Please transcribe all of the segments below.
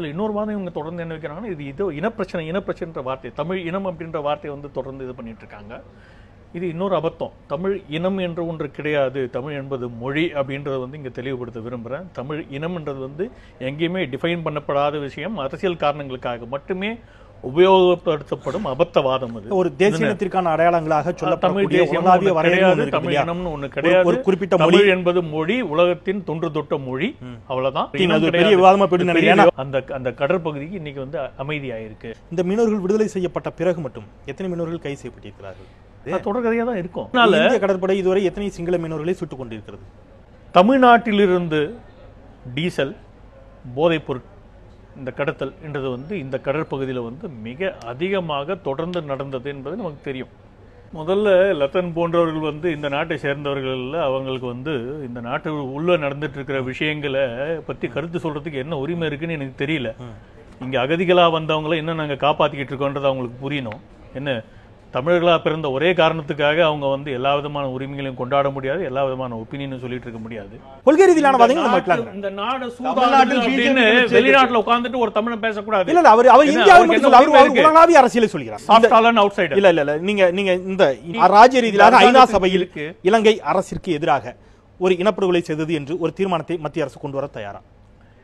இதில் இன்னொரு வாதம் இவங்க தொடர்ந்து என்ன வைக்கிறாங்கன்னா இது இதோ இனப்பிரச்சனை இனப்பிரச்சனைன்ற வார்த்தை தமிழ் இனம் அப்படின்ற வார்த்தையை வந்து தொடர்ந்து இது பண்ணிகிட்ருக்காங்க இருக்காங்க. இது இன்னொரு அபத்தம். தமிழ் இனம் என்று ஒன்று கிடையாது. தமிழ் என்பது மொழி அப்படின்றத வந்து இங்கே தெளிவுபடுத்த விரும்புகிறேன் தமிழ் இனம்ன்றது வந்து எங்கேயுமே டிஃபைன் பண்ணப்படாத விஷயம். அரசியல் காரணங்களுக்காக மட்டுமே உபயோகப்படுத்தப்படும் அபத்தவாதம் அது. ஒரு தேசிய இனத்திற்கான அடையாளங்களாக தமிழ் உலகளாவிய ஒண்ணு வரையறை கிடையாது தமிழ்? இனம்னு ஒண்ணு ஒரு- கிடையாது. ஒரு குறிப்பிட்ட மொழி தமிழ் என்பது மொழி உலகத்தின் தொன்று தொட்ட மொழி அவ்வளவுதான். பெரிய. விவாதமா. விவா- அந்த அந்த கடற்பகுதிக்கு இன்னைக்கு வந்து அமைதியாயிருக்கு. இந்த மீனவர்கள் விடுதலை செய்யப்பட்ட பிறகு மட்டும் எத்தனை மீனவர்கள் கைது செய்யப்பட்டிருக்கிறார்கள்? தொடர்கதையா தான் இருக்கும். இந்திய கடற்படை இதுவரை எத்தனை சிங்கள மீனவர்களை சுட்டுக் கொண்டிருக்கிறது? தமிழ்நாட்டிலிருந்து டீசல் போதைப் பொருள் இந்த கடத்தல் என்றது வந்து இந்த கடற்பகுதியில் வந்து மிக அதிகமாக தொடர்ந்து நடந்தது என்பது நமக்கு தெரியும். முதல்ல லத்தன் போன்றவர்கள் வந்து இந்த நாட்டை சேர்ந்தவர்கள் இல்ல, அவங்களுக்கு வந்து இந்த நாட்டு உள்ள நடந்துட்டு இருக்கிற விஷயங்களை பத்தி கருத்து சொல்றதுக்கு என்ன உரிமை இருக்குன்னு எனக்கு தெரியல. இங்க அகதிகளா வந்தவங்கள இன்னும் நாங்க காப்பாத்திக்கிட்டு இருக்கோன்றது அவங்களுக்கு புரியணும். என்ன? தமிழர்களா பிறந்த ஒரே காரணத்துக்காக அவங்க வந்து எல்லா விதமான உரிமைகளையும் கொண்டாட முடியாது எல்லா விதமான ஒப்பீனியனும் சொல்லிட்டு இருக்க முடியாது. கொள்கை ரீதியிலான இந்த நாடு BJP வெளிநாட்டுல உட்கார்ந்துட்டு ஒரு தமிழன் பேசக்கூடாது. இல்ல அவர் அவர் இந்தியாவில் அவர்? உலகளாவிய அரசியலை சொல்கிறார். இந்த- சாஃப்ட் ஆலன் அவுட் சைடர் இல்ல இல்ல இல்ல நீங்க நீங்க இந்த ராஜ்ய ரீதியிலாக ஐநா சபையில் இருக்கு. இலங்கை அரசிற்கு எதிராக ஒரு இனப்படுகொலை செய்தது என்று ஒரு தீர்மானத்தை மத்திய அரசு கொண்டு வர தயாரா?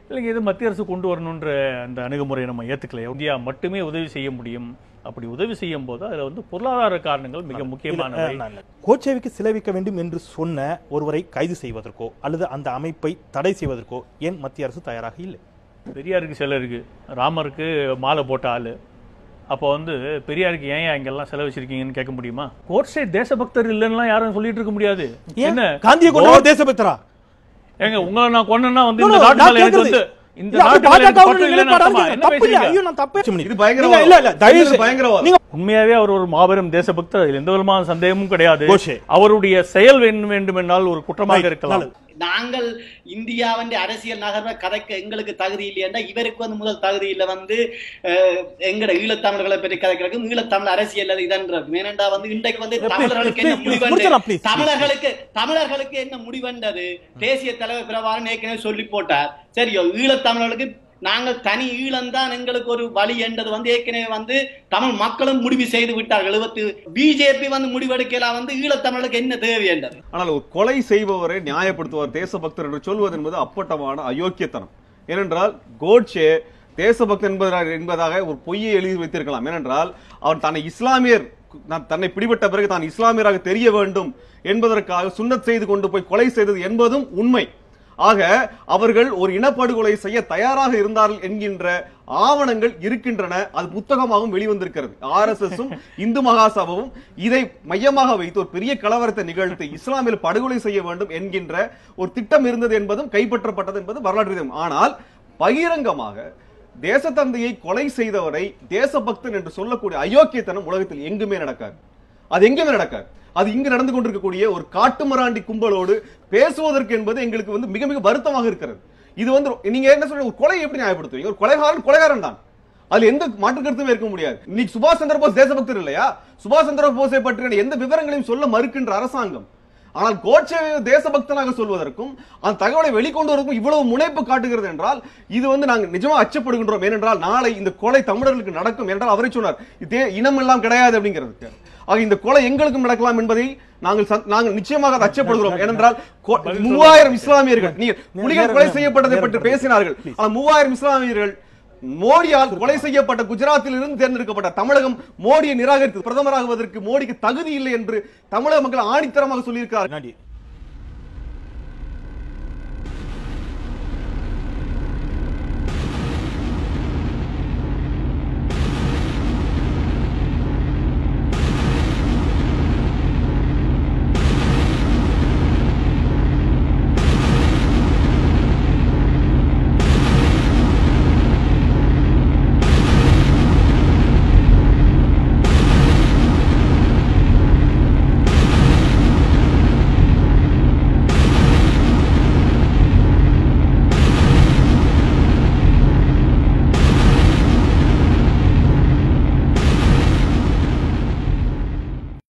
இல்லைங்க இது மத்திய அரசு கொண்டு வரணுன்ற அந்த அணுகுமுறையை நம்ம ஏத்துக்கல இந்தியா மட்டுமே உதவி செய்ய முடியும். அப்படி உதவி செய்யும் போது அதுல வந்து பொருளாதார காரணங்கள் மிக முக்கியமானவை கோச்சேவிக்கு சிலைவிக்க வேண்டும் என்று சொன்ன ஒருவரை கைது செய்வதற்கோ அல்லது அந்த அமைப்பை தடை செய்வதற்கோ ஏன் மத்திய அரசு தயாராக இல்லை? பெரியாருக்கு சிலை இருக்கு. ராமருக்கு மாலை போட்ட ஆளு. அப்போ வந்து பெரியாருக்கு ஏன் அங்கெல்லாம் செலவச்சிருக்கீங்கன்னு கேட்க முடியுமா? கோட்ஸே தேசபக்தர் இல்லைன்னா யாரும் சொல்லிட்டு இருக்க முடியாது. என்ன? காந்தியை தேசபக்தரா? ஏங்க உங்களை நான் கொன்னேன்னா வந்து இந்த நாட்டு மேல எனக்கு வந்து உண்மையாவே அவர் ஒரு மாபெரும் தேசபக்தர் அதில் எந்த விதமான சந்தேகமும் கிடையாது. அவருடைய செயல் வேண்டும் வேண்டுமென்றால் ஒரு குற்றமாக இருக்கலாம். நாங்கள் இந்தியாவின் அரசியல் நகர்வை கதைக்க எங்களுக்கு தகுதி இல்லையா இவருக்கு வந்து முதல் தகுதி இல்ல வந்து எங்கட ஈழத்தமிழர்களை பற்றி கதைக்கிறதுக்கு ஈழத்தமிழ் அரசியல் இதன்றது. ஏனென்றா வந்து இன்றைக்கு வந்து தமிழர்களுக்கு என்ன முடிவென்றது தமிழர்களுக்கு தமிழர்களுக்கு என்ன முடிவென்றது? தேசிய தலைவர் பிரபாகரன் ஏற்கனவே சொல்லி போட்டார். சரியோ ஈழத்தமிழர்களுக்கு நாங்கள் தனி ஈழம்தான் எங்களுக்கு ஒரு வழி என்றது வந்து ஏற்கனவே வந்து தமிழ் மக்களும் முடிவு செய்து விட்டார்கள். எழுபத்தி பிஜேபி வந்து முடிவெடுக்கலாம் வந்து ஈழத்தமிழருக்கு என்ன தேவை என்றது? ஆனால் ஒரு கொலை செய்பவரை நியாயப்படுத்துவார் தேசபக்தர் என்று சொல்வது என்பது அப்பட்டமான அயோக்கியத்தனம். ஏனென்றால் கோட்சே தேசபக்தர் என்பதாக என்பதாக ஒரு பொய்யை எழுதி வைத்திருக்கலாம். ஏனென்றால் அவன் தன்னை இஸ்லாமியர் நான் தன்னை பிடிபட்ட பிறகு தான் இஸ்லாமியராக தெரிய வேண்டும் என்பதற்காக சுண்ணத் செய்து கொண்டு போய் கொலை செய்தது என்பதும் உண்மை. ஆக அவர்கள் ஒரு இனப்படுகொலை செய்ய தயாராக இருந்தார்கள் என்கின்ற ஆவணங்கள் இருக்கின்றன. அது புத்தகமாகவும் வெளிவந்திருக்கிறது. ஆர் எஸ் எஸ் இந்து மகாசபாவும் இதை மையமாக வைத்து ஒரு பெரிய கலவரத்தை நிகழ்த்தி இஸ்லாமில் படுகொலை செய்ய வேண்டும் என்கின்ற ஒரு திட்டம் இருந்தது என்பதும் கைப்பற்றப்பட்டது என்பது வரலாற்று ஆனால் பகிரங்கமாக தேசத்தந்தையை கொலை செய்தவரை தேசபக்தன் என்று சொல்லக்கூடிய அயோக்கியத்தனம் உலகத்தில் எங்குமே நடக்காது. அது எங்குமே நடக்காது. அது இங்கு நடந்து கொண்டிருக்கக்கூடிய ஒரு காட்டுமராண்டி கும்பலோடு பேசுவதற்கு என்பது எங்களுக்கு வந்து மிக மிக வருத்தமாக இருக்கிறது. இது வந்து நீங்க என்ன சொல்றீங்க ஒரு கொலை எப்படி நியாயப்படுத்துவீங்க? ஒரு கொலைகாரன் கொலைகாரன் தான். அதுல எந்த மாற்று கருத்துமே இருக்க முடியாது. இன்னைக்கு சுபாஷ் சந்திர போஸ் தேசபக்தர் இல்லையா? சுபாஷ் சந்திர போஸை பற்றிய எந்த விவரங்களையும் சொல்ல மறுக்கின்ற அரசாங்கம் ஆனால் கோட்சே தேசபக்தனாக சொல்வதற்கும் அந்த தகவலை வெளிக்கொண்டு இவ்வளவு முனைப்பு காட்டுகிறது என்றால் இது வந்து நாங்கள் நிஜமா அச்சப்படுகின்றோம். ஏனென்றால் நாளை இந்த கொலை தமிழர்களுக்கு நடக்கும் என்றால் அவரை சொன்னார் இதே இனம் எல்லாம் கிடையாது அப்படிங்கிறதுக்கு ஆக இந்த கொலை எங்களுக்கும் நடக்கலாம் என்பதை நாங்கள் நாங்கள் நிச்சயமாக அச்சப்படுகிறோம். ஏனென்றால் மூவாயிரம் இஸ்லாமியர்கள் நீங்க புலிகள் கொலை செய்யப்பட்டதை பற்றி பேசினார்கள். ஆனால் மூவாயிரம் இஸ்லாமியர்கள் மோடியால் கொலை செய்யப்பட்ட குஜராத்தில் இருந்து தேர்ந்தெடுக்கப்பட்ட தமிழகம் மோடியை நிராகரித்து பிரதமராகுவதற்கு மோடிக்கு தகுதி இல்லை என்று தமிழக மக்கள் ஆணித்தரமாக சொல்லியிருக்கிறார்